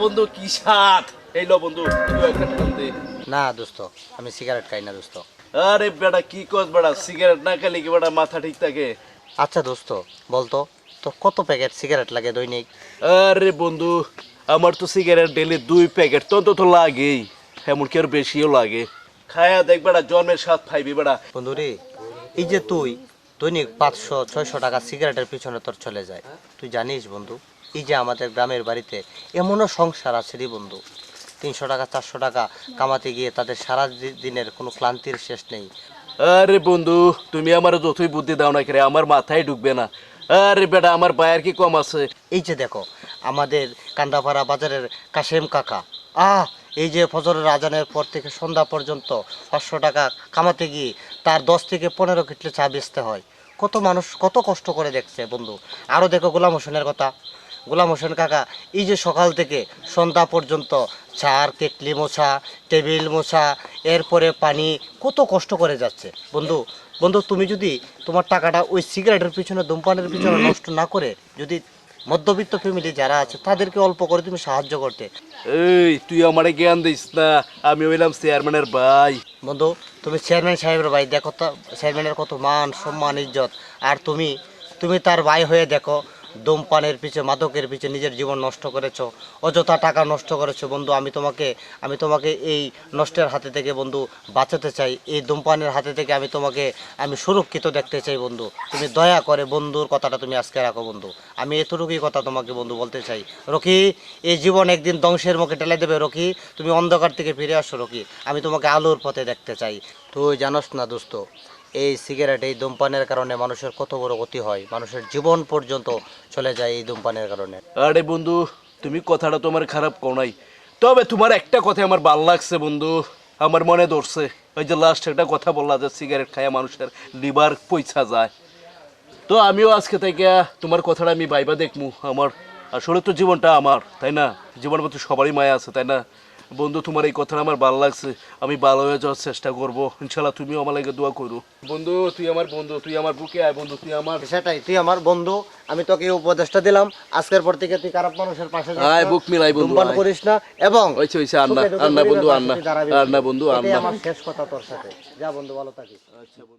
বন্ধু কি স্বাদ। এই লো বন্ধু একটা না দোস্ত আমি সিগারেট খাই না দোস্ত। আরে বেটা কি কস বেটা সিগারেট না খেলে কি বেটা মাথা ঠিক থাকে? আচ্ছা দোস্ত বলতো তোর কত প্যাকেট সিগারেট লাগে দৈনিক? আরে বন্ধু আমার তো সিগারেট ডেলি দুই প্যাকেট তো তো লাগেই। এমনকি আর বেশিও লাগে। খায়া দেখ বেটা জন্মের স্বাদ পাইবি বেটা। বন্ধু রে এই যে তুই দৈনিক পাঁচশো ছয়শো টাকা সিগারেটের পিছনে তোর চলে যায়। তুই জানিস বন্ধু এই যে আমাদের গ্রামের বাড়িতে এমনও সংসার আছে রে বন্ধু। তিনশো টাকা চারশো টাকা কামাতে গিয়ে তাদের সারা দিনের কোনো ক্লান্তির শেষ নেই। আরে বন্ধু তুমি আমার যতই বুদ্ধি দাও না কেরে আমার মাথায় ঢুকবে না। আরে বেটা আমার বায়ের কি কম আছে? এই যে দেখো আমাদের কান্দাপাড়া বাজারের কাশেম কাকা। আহ এই যে ফজরের আজানের পর থেকে সন্ধ্যা পর্যন্ত পাঁচশো টাকা কামাতে গিয়ে তার দশ থেকে পনেরো কিটলে চা বেচতে হয়। কত মানুষ কত কষ্ট করে দেখছে, বন্ধু। আরও দেখো গোলাম হোসেনের কথা। গোলাম হোসেন কাকা, এই যে সকাল থেকে সন্ধ্যা পর্যন্ত চার কেটলি মোছা, টেবিল মোছা, এরপরে পানি, কত কষ্ট করে যাচ্ছে। বন্ধু বন্ধু, তুমি যদি তোমার টাকাটা ওই সিগারেটের পিছনে, ধূমপানের পিছনে নষ্ট না করে যদি মধ্যবিত্ত ফ্যামিলি যারা আছে তাদেরকে অল্প করে তুমি সাহায্য করতে। এই তুই আমারে জ্ঞান দিস না আমি হইলাম চেয়ারম্যানের ভাই। বন্ধু তুমি চেয়ারম্যান সাহেবের ভাই দেখো তো চেয়ারম্যানের কত মান সম্মান ইজ্জত। আর তুমি তুমি তার ভাই হয়ে দেখো ধূমপানের পিছে, মাদকের পিছে নিজের জীবন নষ্ট করেছ, অযথা টাকা নষ্ট করেছ। বন্ধু, আমি তোমাকে আমি তোমাকে এই নষ্টের হাতে থেকে, বন্ধু, বাঁচাতে চাই। এই ধূমপানের হাতে থেকে আমি তোমাকে, আমি সুরক্ষিত দেখতে চাই, বন্ধু। তুমি দয়া করে বন্ধুর কথাটা তুমি আজকে রাখো, বন্ধু। আমি এতটুকুই কথা তোমাকে, বন্ধু, বলতে চাই। রকি, এই জীবন একদিন ধ্বংসের মুখে ঠেলে দেবে, রকি। তুমি অন্ধকার থেকে ফিরে আসো, রকি। আমি তোমাকে আলোর পথে দেখতে চাই। তুই জানোস না, দোস্ত। এই সিগারেট, এই ধূমপানের কারণে মানুষের কত বড় ক্ষতি হয়? মানুষের জীবন পর্যন্ত চলে যায় এই ধূমপানের কারণে। আরে বন্ধু, তুমি কথাটা তোমার খারাপ কও নাই। তবে তোমার একটা কথা আমার ভালো লাগছে বন্ধু, আমার মনে ধরছে। ওই যে লাস্ট একটা কথা বললা যে সিগারেট খায়া মানুষের লিভার পয়সা যায়। তো আমিও আজকে থেকে তোমার কথাটা আমি বাইবা দেখমু, আমার। আসলে তো জীবনটা আমার, তাই না? জীবনের মতো সবারই মায়া আছে, তাই না? বন্ধু তোমার এই কথাটা আমার ভালো লাগছে। আমি ভালো হয়ে যাওয়ার চেষ্টা করব। ইনশাল্লাহ তুমিও আমার লাগে দোয়া করো। বন্ধু তুই আমার বন্ধু তুই আমার বুকে আয় বন্ধু তুই আমার সেটাই তুই আমার বন্ধু। আমি তোকে উপদেশটা দিলাম। আজকের পর থেকে তুই খারাপ মানুষের পাশে আয়, বুক মিলাই বন্ধু, ধূমপান করিস না। এবং হয়েছে হয়েছে আর না সুখে দুঃখে আর না বন্ধু পরিবার আর না পাশে তুই দাঁড়াবি। আর না বন্ধু আর এটাই না আমার শেষ কথা তোর সাথে। যা বন্ধু ভালো থাকিস। আচ্ছা বন্ধু।